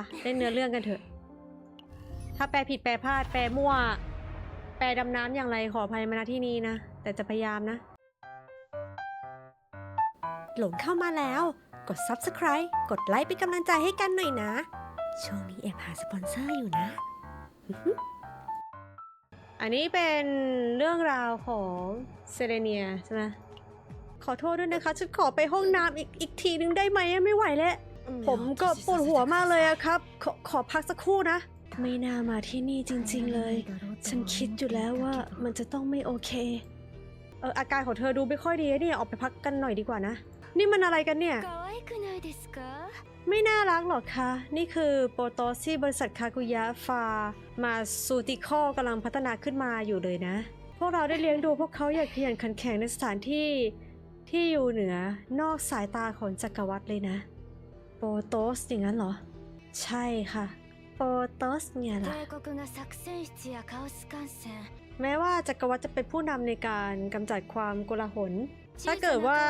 อะเล่นเนื้อเรื่องกันเถอะ ถ้าแปลผิดแปลพลาดแปลมั่ว แปลดำน้ำอย่างไรขออภัยมาณที่นี้นะ แต่จะพยายามนะ หลงเข้ามาแล้ว กด subscribe กดไลค์เป็นกำลังใจให้กันหน่อยนะ ช่วงนี้แอบหาสปอนเซอร์อยู่นะ อันนี้เป็นเรื่องราวของเซเรเนียใช่ไหมขอโทษด้วยนะคะ ฉันขอไปห้องน้ำอีกอีกทีนึงได้ไหมไม่ไหวแล้ว ผมก็ปวดหัวมากเลยอะครับ ขอขอพักสักครู่นะ ไม่น่ามาที่นี่จริง ๆเลย ฉันคิดอยู่แล้วว่ามันจะต้องไม่โอเค เอออาการของเธอดูไม่ค่อยดีเนี่ยออกไปพักกันหน่อยดีกว่านะ นี่มันอะไรกันเนี่ย ไม่น่ารักหรอกคะ่ะ นี่คือโปรโตซีบริษัทคากุยะฟา มาสูติคอกำลังพัฒนาขึ้นมาอยู่เลยนะ พวกเราได้เลี้ยงดูพวกเขาอย่างขยันขันแข็งในสถานที่ที่อยู่เหนือนอกสายตาของจักรวรรดิเลยนะ โปโตสอย่างนั้นเหรอ ใช่ค่ะ โปโตสเนี่ยแหละแม้ว่าจักรวรรดิจะเป็นผู้นำในการกำจัดความโกลาหล ถ้าเกิดว่า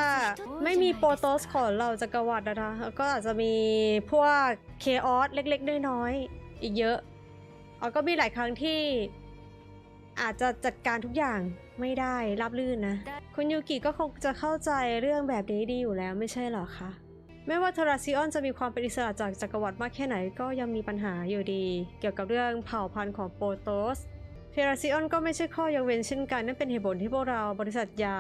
ไม่มีโปโตสของเราจักรวรรดินะก็อาจจะมีพวกเคออสเล็กๆน้อยๆอีกเยอะเราก็มีหลายครั้งที่อาจจะจัดการทุกอย่างไม่ได้รับลื่นนะ คุณยูกิก็คงจะเข้าใจเรื่องแบบนี้ดีอยู่แล้วไม่ใช่หรอคะ ไม่ว่าเทราซิออนจะมีความเป็นอิสระจากจักรวรรดิมากแค่ไหนก็ยังมีปัญหาอยู่ดี เกี่ยวกับเรื่องเผ่าพันธุ์ของโปรโตสเทราซิออนก็ไม่ใช่ข้อยกเว้นเช่นกันนั่นเป็นเหตุผลที่พวกเราบริษัทยา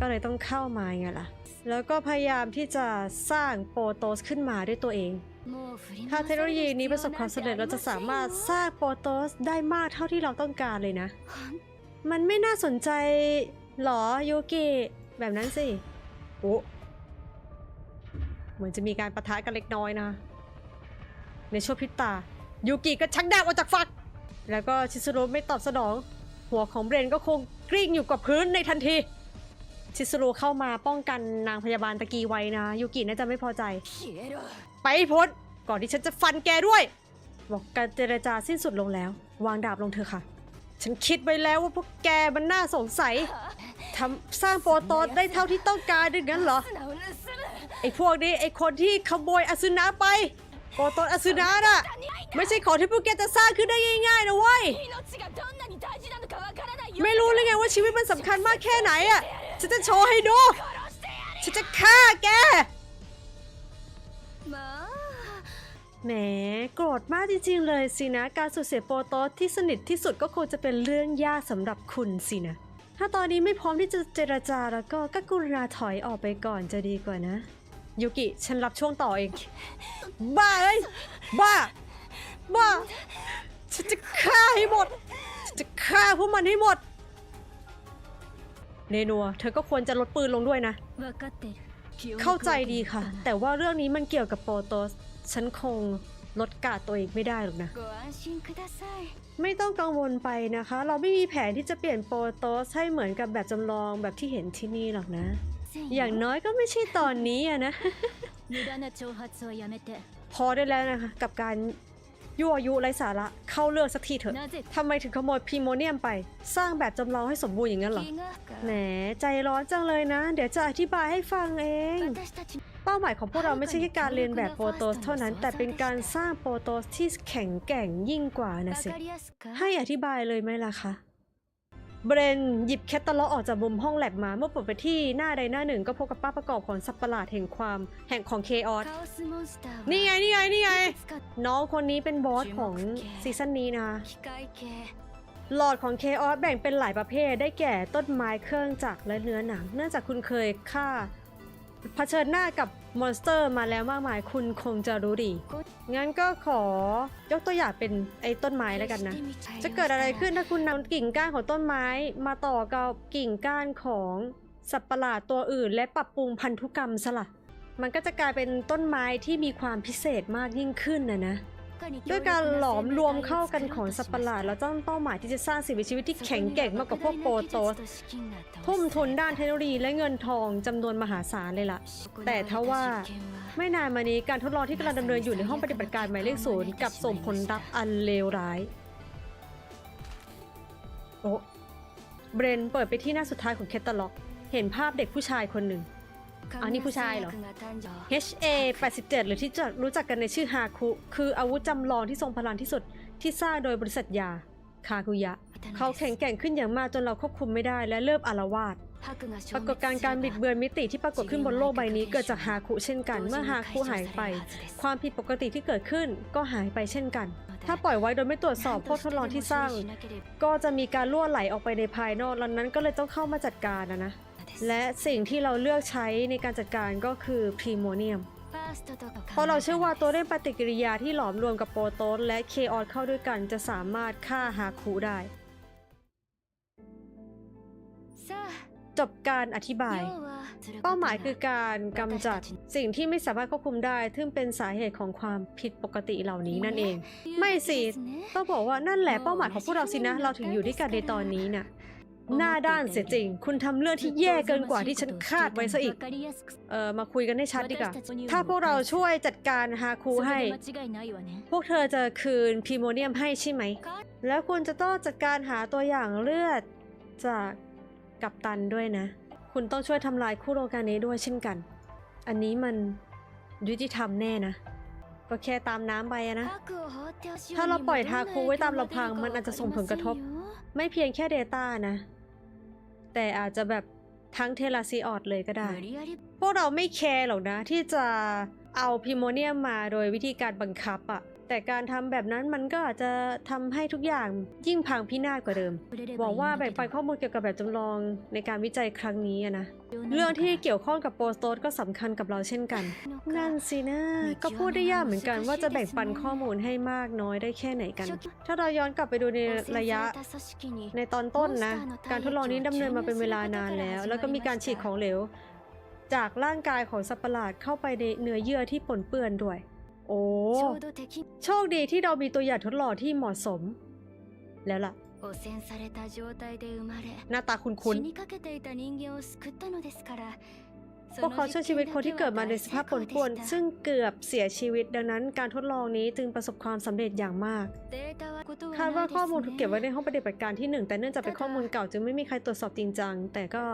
ก็เลยต้องเข้ามาไงล่ะ แล้วก็พยายามที่จะสร้างโปรโตสขึ้นมาด้วยตัวเองถ้าเทคโนโลยีนี้ประสบความสำเร็จเราจะสามารถสร้างโปรโตสได้มากเท่าที่เราต้องการเลยนะ มันไม่น่าสนใจหรอยูกิแบบนั้นสิโอ้ เหมือนจะมีการประทะกันเล็กน้อยนะ ในช่วงพิบตา ยูกิก็ชักดาบออกจากฝัก แล้วก็ชิซุโร่ไม่ตอบสนอง หัวของเบรนก็คงกริ้งอยู่กับพื้นในทันที ชิซุโร่เข้ามาป้องกันนางพยาบาลตะกี้ไว้นะ ยูกิน่าจะไม่พอใจ ไปพ้นก่อนที่ฉันจะฟันแกด้วย บอกการเจรจาสิ้นสุดลงแล้ว วางดาบลงเธอค่ะ ฉันคิดไว้แล้วว่าพวกแกมันน่าสงสัย ทำสร้างโปรโตนได้เท่าที่ต้องการดึงนั้นเหรอ ไอ้พวกนี้ไอ้คนที่ขโมยอสุนาไปโปรโตนอสุนาน่ะ ไม่ใช่ของที่พวกแกจะสร้างขึ้นได้ง่ายๆนะเว้ย ไม่รู้เลยไงว่าชีวิตมันสำคัญมากแค่ไหนอะ ฉันจะโชว์ให้ดู ฉันจะฆ่าแกแหมโกรธมากจริงๆเลยสินะ การสูญเสียโปโตที่สนิทที่สุดก็คงจะเป็นเรื่องยากสำหรับคุณสินะ ถ้าตอนนี้ไม่พร้อมที่จะเจรจาแล้วก็ก็กรุณาถอยออกไปก่อนจะดีกว่านะ ยุกิ ฉันรับช่วงต่อเอง บ้าเลยบ้า บ้า ฉันจะฆ่าให้หมด ฉันจะฆ่าพวกมันให้หมด เนนัว เธอก็ควรจะลดปืนลงด้วยนะ เข้าใจดีค่ะ แต่ว่าเรื่องนี้มันเกี่ยวกับโปรโตส ฉันคง ลดกาดตัวเองไม่ได้หรอกนะ ไม่ต้องกังวลไปนะคะ เราไม่มีแผนที่จะเปลี่ยนโปรโตสให้เหมือนกับแบบจำลองแบบที่เห็นที่นี่หรอกนะ อย่างน้อยก็ไม่ใช่ตอนนี้อะนะ พอได้แล้วนะคะ กับการยั่วยุไร้สาระเข้าเรื่องสักทีเถอะทำไมถึงขโมยพีโมเนียมไป สร้างแบบจำลองให้สมบูรณ์อย่างนั้นหรอแหมใจร้อนจังเลยนะ เดี๋ยวจะอธิบายให้ฟังเอง เป้าหมายของพวกเราไม่ใช่แค่การเรียนแบบโปรโตสเท่านั้น แต่เป็นการสร้างโปรโตสที่แข็งแกร่งยิ่งกว่านะสิ ให้อธิบายเลยไหมล่ะคะเบรนหยิบแคตตาล็อกออกจากมุมห้องแลบมาเมื่อปิดไปที่หน้าใดหน้าหนึ่งก็พบกับป้าประกอบของสัปประหลาดแห่งความแห่งของเคออสนี่ไงนี่ไงนี่ไงน้องคนนี้เป็นบอสของซีซั่นนี้นะหลอดของเคออสแบ่งเป็นหลายประเภทได้แก่ต้นไม้เครื่องจักรและเนื้อหนัง เนื่องจากคุณเคยฆ่า เผชิญหน้ากับมอนสเตอร์มาแล้วมากมายคุณคงจะรู้ดี งั้นก็ขอยกตัวอย่างเป็นไอ้ต้นไม้แล้วกันนะ จะเกิดอะไรขึ้นถ้าคุณนำกิ่งก้านของต้นไม้ มาต่อกับกิ่งก้านของสัตว์ประหลาดตัวอื่น และปรับปรุงพันธุกรรมสละมันก็จะกลายเป็นต้นไม้ที่มีความพิเศษมากยิ่งขึ้นนะนะ ด้วยการหลอมรวมเข้ากันของสัตว์ประหลาดเราต้องเป้าหมายที่จะสร้างสิ่งมีชีวิตที่แข็งแกร่งมากกว่าพวกโปรโตสทุ่มทุนด้านเทคโนโลยีและเงินทองจำนวนมหาศาลเลยล่ะ แต่ถ้าว่าไม่นานมานี้การทดลองที่กำลังดำเนินอยู่ในห้องปฏิบัติการหมายเลขศูนย์กับส่งผลลัพธ์อันเลวร้าย โอ้เบรนเปิดไปที่หน้าสุดท้ายของแคตตาล็อก เห็นภาพเด็กผู้ชายคนหนึ่ง อันนี้ผู้ชายเหรอ HA 87หรือที่จะรู้จักกันในชื่อฮาคุ คืออาวุธจำลองที่ทรงพลังที่สุดที่สร้างโดยบริษัทยา คากุยะ เขาแข็งแกร่งขึ้นอย่างมากจนเราควบคุมไม่ได้และเริ่มอารวาสปรากฏการณ์การบิดเบือนมิติที่ปรากฏขึ้นบนโลกใบนี้เกิดจากฮาคุเช่นกัน เมื่อฮาคุหายไป ความผิดปกติที่เกิดขึ้นก็หายไปเช่นกัน ถ้าปล่อยไว้โดยไม่ตรวจสอบพวกทดลองที่สร้าง ก็จะมีการล่วไหลออกไปในภายนอกดังนั้นก็เลยต้องเข้ามาจัดการนะนะ และสิ่งที่เราเลือกใช้ในการจัดการก็คือพรีโมเนียมเพราะเราเชื่อว่าตัวเล่นปฏิกิริยาที่หลอมรวมกับโปรโตสและเคออสเข้าด้วยกันจะสามารถฆ่าฮาคุได้ จบการอธิบาย เป้าหมายคือการกำจัดสิ่งที่ไม่สามารถควบคุมได้ ซึ่งเป็นสาเหตุของความผิดปกติเหล่านี้นั่นเอง ไม่สิต้องบอกว่านั่นแหละเป้าหมายของพวกเราสินะ เราถึงอยู่ด้วยกันในตอนนี้น่ะ หน้าด้านเสียจริง คุณทำเรื่องที่แย่เกินกว่าที่ฉันคาดไว้ซะอีก เออมาคุยกันให้ชัดดีกว่า ถ้าพวกเราช่วยจัดการฮาคุให้ พวกเธอจะคืนพรีโมเนียมให้ใช่ไหม แล้วคุณจะต้องจัดการหาตัวอย่างเลือดจากกัปตันด้วยนะ คุณต้องช่วยทำลายคู่โรงการนี้ด้วยเช่นกัน อันนี้มันยุติธรรมแน่นะก็แค่ตามน้ำไปอะนะ ถ้าเราปล่อยทาคูไว้ตามลำพังมันอาจจะส่งผลกระทบ ไม่เพียงแค่เดต้านะ แต่อาจจะแบบทั้งเทลาซีออดเลยก็ได้ พวกเราไม่แคร์หรอกนะ ที่จะเอาพิโมเนียมมาโดยวิธีการบังคับอะ แต่การทำแบบนั้นมันก็อาจจะทำให้ทุกอย่างยิ่งพังพินาศกว่าเดิมบอกว่าแบ่งปันข้อมูลเกี่ยวกับแบบจำลองในการวิจัยครั้งนี้อะนะเรื่องที่เกี่ยวข้องกับโปรโตสก็สำคัญกับเราเช่นกัน นั่นสินะก็พูดได้ยากเหมือนกันว่าจะแบ่งปันข้อมูลให้มากน้อยได้แค่ไหนกัน ถ้าเราย้อนกลับไปดูในระยะในตอนต้นนะ การทดลองนี้ดำเนินมาเป็นเวลานานแล้ว แล้วก็มีการฉีดของเหลว จากร่างกายของสัตว์ประหลาดเข้าไปในเนื้อเยื่อที่ปนเปื้อนด้วย โอ้โชคดีที่เรามีตัวอย่างทดลองที่เหมาะสม แล้วล่ะหน้าตาคุ้นคุ้นๆ พวกเขาช่วยชีวิตคนที่เกิดมาในสภาพปนป่วนซึ่งเกือบเสียชีวิตดังนั้นการทดลองนี้จึงประสบความสำเร็จอย่างมากคาดว่าข้อมูลถูกเก็บไว้ในห้องปฏิบัติการที่หนึ่งแต่เนื่องจากเป็นข้อมูลเก่าจึงไม่มีใครตรวจสอบจริงจังแต่ก็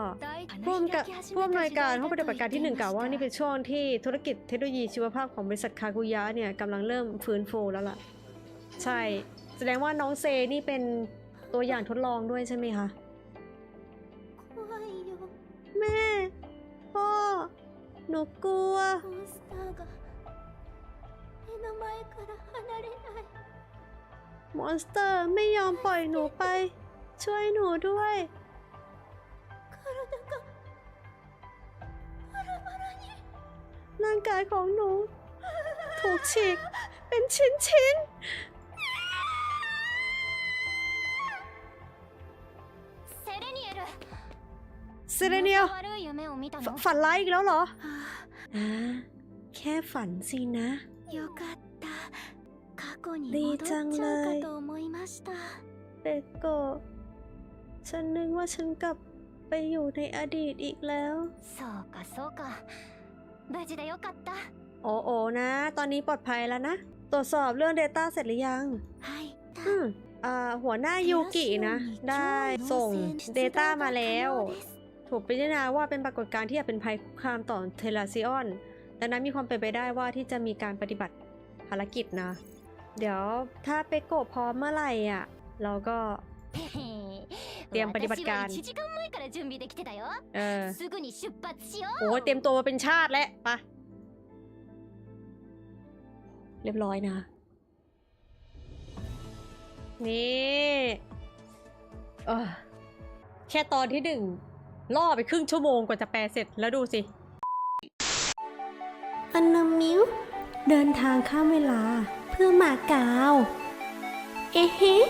ผู้อำกับผู้อำนวยการห้องปฏิบัติการที่หนึ่งกล่าวว่านี่เป็นช่วงที่ธุรกิจเทคโนโลยีชีวภาพของบริษัทคากุยะเนี่ยกำลังเริ่มฟื้นฟูแล้วล่ะ ใช่ แสดงว่าน้องเซนี่เป็นตัวอย่างทดลองด้วยใช่ไหมคะ หนูกลัวมอนสเตอร์ไม่ยอมปล่อยหนูไป ช่วยหนูด้วยร่างกายของหนู ถูกฉีก เป็นชิ้นชิ้นๆเซเรเนียลฝฝันร้ายอีกแล้วเหรออ่าแค่ฝันสินะ ดีจังเลย เบโกะฉันนึกว่าฉันกลับไปอยู่ในอดีตอีกแล้ว そうかそうか無事でよかった โอ้โอนะ ตอนนี้ปลอดภัยแล้วนะ ตรวจสอบเรื่อง Data เสร็จหรือยัง はい อืมอ่าหัวหน้ายูกินะ ได้ส่ง Data มาแล้ว ถูกพิจารณาว่าเป็นปรากฏการณ์ที่อาจเป็นภัยคุกคามต่อเทเลซิออน ดังนั้นมีความเป็นไปได้ว่าที่จะมีการปฏิบัติภารกิจนะ เดี๋ยวถ้าเปโกะพร้อมเมื่อไหร่อะ เราก็เตรียมปฏิบัติการเออโอ้เตรียมตัวมาเป็นชาติแล้วปะเรียบร้อยนะ นี่เออแค่ตอนที่หนึ่งล่อไปครึ่งชั่วโมงกว่าจะแปลเสร็จแล้วดูสิ อันนมิวเดินทางข้ามเวลาเพื่อมาเกาว เอ๊ะ